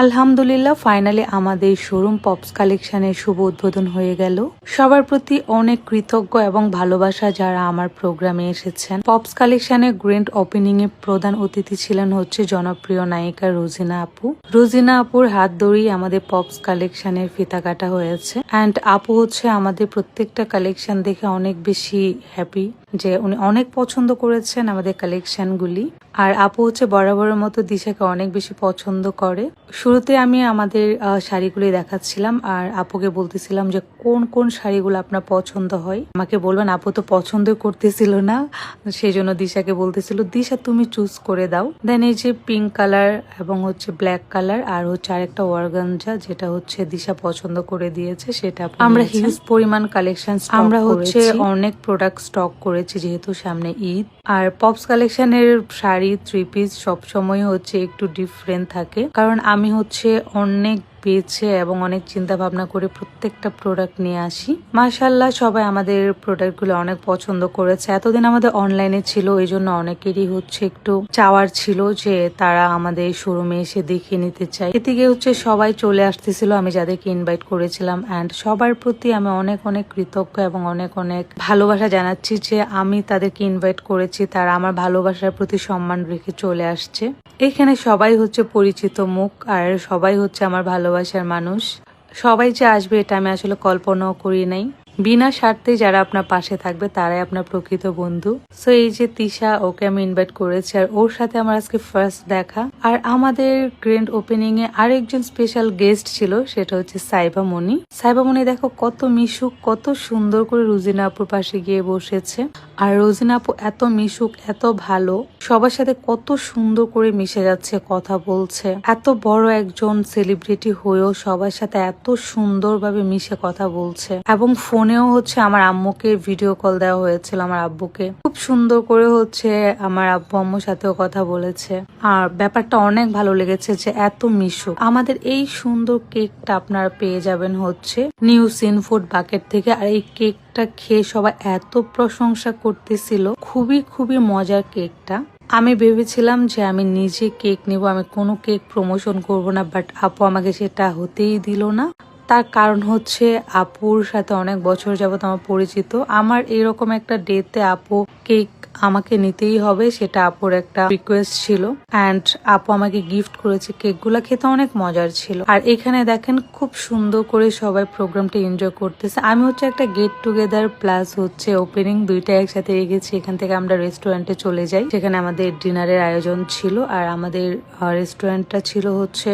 আলহামদুলিল্লাহ ফাইনালি আমাদের showroom pops কালেকশনের শুভ উদ্বোধন হয়ে গেল। সবার প্রতি অনেক কৃতজ্ঞ এবং ভালোবাসা যারা আমার প্রোগ্রামে এসেছেন। পপস কালেকশনের গ্র্যান্ড ওপেনিং এ প্রধান অতিথি ছিলেন হচ্ছে জনপ্রিয় নায়িকা রোজিনা আপু। রোজিনা আপুর হাত ধরেই আমাদের পপস কালেকশনের ফিতা কাটা হয়েছে। অ্যান্ড আপু হচ্ছে আমাদের প্রত্যেকটা কালেকশন দেখে অনেক বেশি হ্যাপি যে উনি অনেক পছন্দ করেছেন আমাদের কালেকশনগুলি আর আপু হচ্ছে বরাবরের মতো দিশাকে অনেক বেশি পছন্দ করে। শুরুতে আমি আমাদের শাড়িগুলি দেখাচ্ছিলাম আর আপুকে বলতেছিলাম যে কোন কোন শাড়িগুলো আপনার পছন্দ হয়। আমাকে বলবেন আপু তো পছন্দ করতেছিল না সেই জন্য দিশাকে বলতেছিল দিশা তুমি চুজ করে দাও। দেন এই যে পিঙ্ক কালার এবং হচ্ছে ব্ল্যাক কালার আর হচ্ছে আরেকটা ওয়ারগানজা যেটা হচ্ছে দিশা পছন্দ করে দিয়েছে সেটা আমরা হিউজ পরিমাণ কালেকশন আমরা হচ্ছে অনেক প্রোডাক্ট স্টক করেছি যেহেতু সামনে ঈদ। আর পপস কালেকশনের শাড়ি থ্রি পিস সবসময় হচ্ছে একটু ডিফারেন্ট থাকে। কারণ আমি হচ্ছে অনেক বেছে এবং অনেক চিন্তা ভাবনা করে প্রত্যেকটা প্রোডাক্ট নিয়ে আসি। মাশাল্লাহ সবাই আমাদের প্রোডাক্টগুলো অনেক পছন্দ করেছে। এতদিন আমাদের অনলাইনে ছিল এই জন্য অনেকেরই হচ্ছে একটু চাওয়ার ছিল যে তারা আমাদের শোরুমে এসে দেখে নিতে চায়। এদিকে হচ্ছে সবাই চলে আসতেছিল, আমি যাদেরকে ইনভাইট করেছিলাম অ্যান্ড সবার প্রতি আমি অনেক অনেক কৃতজ্ঞ এবং অনেক অনেক ভালোবাসা জানাচ্ছি যে আমি তাদেরকে ইনভাইট করেছি, তারা আমার ভালোবাসার প্রতি সম্মান রেখে চলে আসছে। এখানে সবাই হচ্ছে পরিচিত মুখ আর সবাই হচ্ছে আমার ভালোবাসার মানুষ। সবাই যে আসবে এটা আমি আসলে কল্পনাও করি নাই। বিনা স্বার্থে যারা আপনার পাশে থাকবে, তারাই আপনার প্রকৃত বন্ধু। সো এই যে তিশা, ওকে আমি ইনভাইট করেছি, আর ওর সাথে আমার আজকে ফার্স্ট দেখা। আর আমাদের গ্র্যান্ড ওপেনিং এ আরেকজন স্পেশাল গেস্ট ছিল, সেটা হচ্ছে সাইবা মনি। সাইবা মনি দেখো কত মিশুক, কত সুন্দর করে রুজিনা আপুর পাশে গিয়ে বসেছে। আর রোজিনা আপু এত মিশুক, এত ভালো। সবার সাথে কত সুন্দর করে মিশে যাচ্ছে, কথা বলছে। এত বড় একজন সেলিব্রিটি হয়েও সবার সাথে এত সুন্দরভাবে মিশে কথা বলছে। এবং ফোনেও হচ্ছে আমার আম্মুকে ভিডিও কল দেওয়া হয়েছিল, আমার আব্বুকে। খুব সুন্দর করে হচ্ছে আমার আব্বু আম্মুর সাথেও কথা বলেছে। আর ব্যাপারটা অনেক ভালো লেগেছে যে এত মিশুক। আমাদের এই সুন্দর কেকটা আপনারা পেয়ে যাবেন হচ্ছে নিউ সিন ফুড বাকেট থেকে। আর এই কেক কেকটা খেয়ে সবাই এত প্রশংসা করতেছিল। খুবই খুবই মজার কেকটা। আমি ভেবেছিলাম যে আমি নিজে কেক নেব, আমি কোনো কেক প্রমোশন করব না বাট আপু আমাকে সেটা হতেই দিল না। তার কারণ হচ্ছে আপুর সাথে অনেক বছর যাবত আমার পরিচিত। আমার এরকম একটা ডেতে আপু কেক আমাকে নিতেই হবে, সেটা আপুর একটা রিকোয়েস্ট ছিল। অ্যান্ড আপু আমাকে গিফট করেছে কেকগুলো খেতে অনেক মজার ছিল। আর এখানে দেখেন খুব সুন্দর করে সবাই প্রোগ্রামটা এনজয় করতেছে। আমি হচ্ছে একটা গেট টুগেদার প্লাস হচ্ছে ওপেনিং দুইটা একসাথে রেখেছি। এখান থেকে আমরা রেস্টুরেন্টে চলে যাই, সেখানে আমাদের ডিনারের আয়োজন ছিল। আর আমাদের রেস্টুরেন্টটা ছিল হচ্ছে